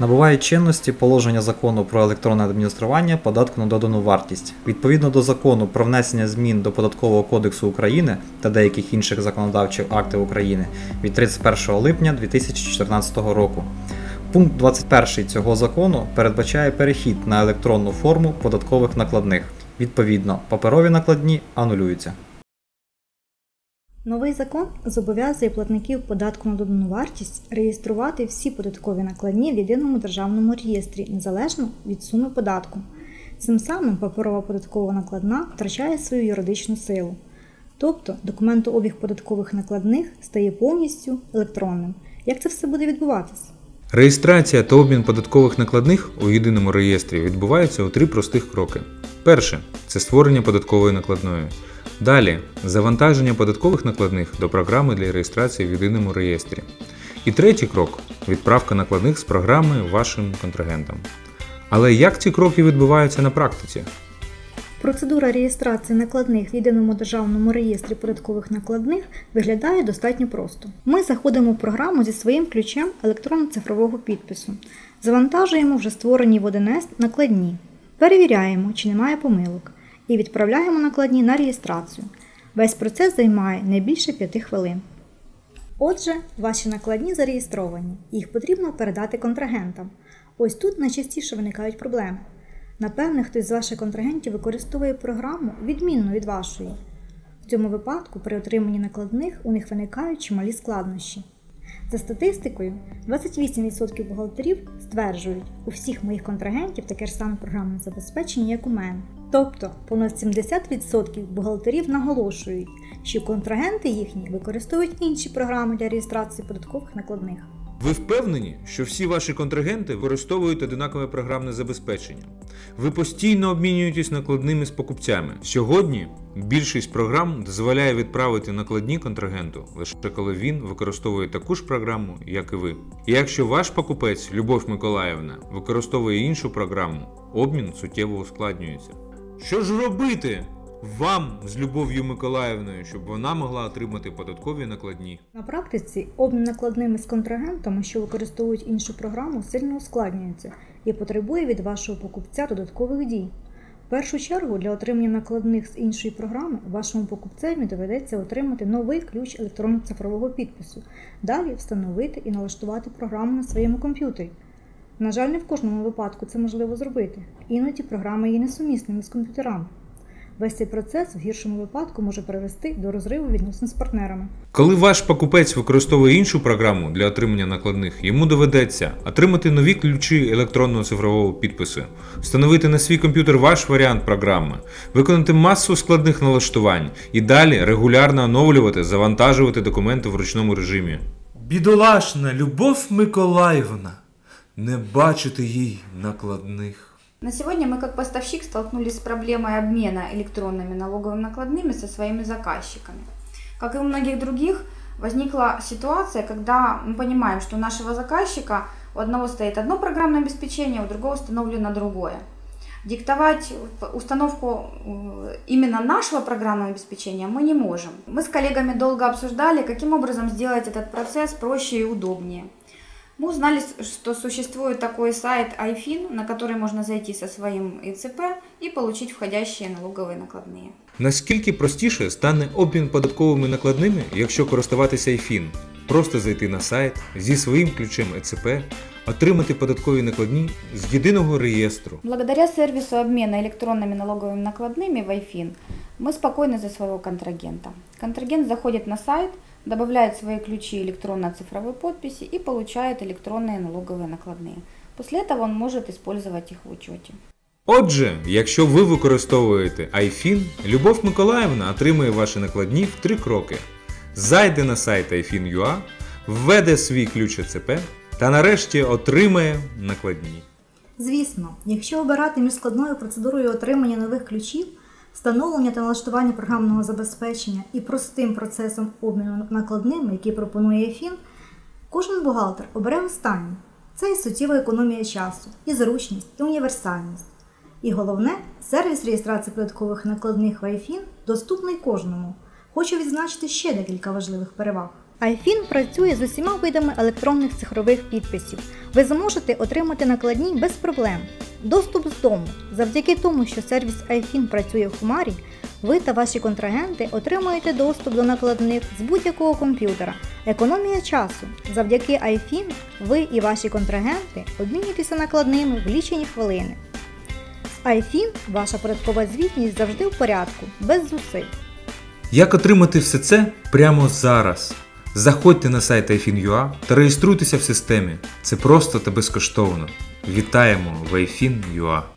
Набувають чинності положення закону про електронне адміністрування податку на додану вартість. Відповідно до закону про внесення змін до Податкового кодексу України та деяких інших законодавчих актів України від 31 липня 2014 року. Пункт 21 цього закону передбачає перехід на електронну форму податкових накладних. Відповідно, паперові накладні анулюються. Новий закон зобов'язує платників податку на додану вартість реєструвати всі податкові накладні в єдиному державному реєстрі незалежно від суми податку. Цим самим паперова податкова накладна втрачає свою юридичну силу. Тобто документообіг податкових накладних стає повністю електронним. Як це все буде відбуватись? Реєстрація та обмін податкових накладних у єдиному реєстрі відбувається у три простих кроки. Перше це створення податкової накладної. Далі завантаження податкових накладних до програми для реєстрації в єдиному реєстрі. І третій крок відправка накладних з програми вашим контрагентам. Але як ці кроки відбуваються на практиці? Процедура реєстрації накладних в єдиному державному реєстрі податкових накладних виглядає достатньо просто. Ми заходимо в програму зі своїм ключем електронно-цифрового підпису, завантажуємо вже створені в 1С накладні, перевіряємо, чи немає помилок, і відправляємо накладні на реєстрацію. Весь процес займає не більше 5 хвилин. Отже, ваші накладні зареєстровані, їх потрібно передати контрагентам. Ось тут найчастіше виникають проблеми. Напевне, хтось з ваших контрагентів використовує програму відмінну від вашої. В цьому випадку при отриманні накладних у них виникають чималі складнощі. За статистикою, 28% бухгалтерів стверджують, у всіх моїх контрагентів таке ж саме програмне забезпечення, як у мене. Тобто понад 70% бухгалтерів наголошують, що контрагенти їхні використовують інші програми для реєстрації податкових накладних. Ви впевнені, що всі ваші контрагенти використовують одинакове програмне забезпечення? Ви постійно обмінюєтесь накладними з покупцями. Сьогодні більшість програм дозволяє відправити накладні контрагенту лише коли він використовує таку ж програму, як і ви. І якщо ваш покупець Любов Миколаївна використовує іншу програму, обмін суттєво ускладнюється. Що ж робити вам з Любов'ю Миколаївною, щоб вона могла отримати податкові накладні? На практиці обмін накладними з контрагентами, що використовують іншу програму, сильно ускладнюється і потребує від вашого покупця додаткових дій. В першу чергу для отримання накладних з іншої програми вашому покупцеві доведеться отримати новий ключ електронно-цифрового підпису, далі встановити і налаштувати програму на своєму комп'ютері. На жаль, не в кожному випадку це можливо зробити. Іноді програми є несумісними з комп'ютерами. Весь цей процес в гіршому випадку може привести до розриву відносин з партнерами. Коли ваш покупець використовує іншу програму для отримання накладних, йому доведеться отримати нові ключі електронного цифрового підпису, встановити на свій комп'ютер ваш варіант програми, виконати масу складних налаштувань і далі регулярно оновлювати, завантажувати документи в ручному режимі. Бідолашна Любов Миколаївна, не бачити їй накладних. На сегодня мы как поставщик столкнулись с проблемой обмена электронными налоговыми накладными со своими заказчиками. Как и у многих других, возникла ситуация, когда мы понимаем, что у нашего заказчика у одного стоит одно программное обеспечение, у другого установлено другое. Диктовать установку э, именно нашего программного обеспечения мы не можем. Мы с коллегами долго обсуждали, каким образом сделать этот процесс проще и удобнее. Мы узнали, что существует такой сайт iFin, на который можно зайти со своим ИЦП и получить входящие налоговые накладные. Наскільки простіше стане обмін податковими накладними, якщо користуватися iFin? Просто зайти на сайт зі своїм ключем ЕЦП, отримати податкові накладні з єдиного реєстру. Благодаря сервису обмена электронными налоговыми накладными в iFin мы спокойны за своего контрагента. Контрагент заходит на сайт, добавляет свои ключи электронно-цифровой подписи и получает электронные налоговые накладные. После этого он может использовать их в учете. Отже, якщо ви використовуєте iFin, Любов Миколаївна отримує ваші накладні в три кроки. Зайде на сайт iFin.ua, введе свій ключ ЕЦП та нарешті отримає накладні. Звісно, якщо обирати між складною процедурою отримання нових ключів, встановлення та налаштування програмного забезпечення і простим процесом обміну накладними, який пропонує ФІН, кожен бухгалтер обере останній. Це і суттєва економія часу, і зручність, і універсальність. І головне, сервіс реєстрації податкових накладних в iFin доступний кожному. Хочу відзначити ще декілька важливих переваг. iFIN працює з усіма видами електронних цифрових підписів. Ви зможете отримати накладні без проблем. Доступ з дому. Завдяки тому, що сервіс iFIN працює в Хмарі, ви та ваші контрагенти отримуєте доступ до накладних з будь-якого комп'ютера. Економія часу. Завдяки iFIN ви і ваші контрагенти обмінюєтеся накладними в лічені хвилини. З iFIN ваша податкова звітність завжди в порядку, без зусиль. Як отримати все це прямо зараз? Заходьте на сайт iFin.ua та реєструйтеся в системі. Це просто та безкоштовно. Вітаємо в iFin.ua!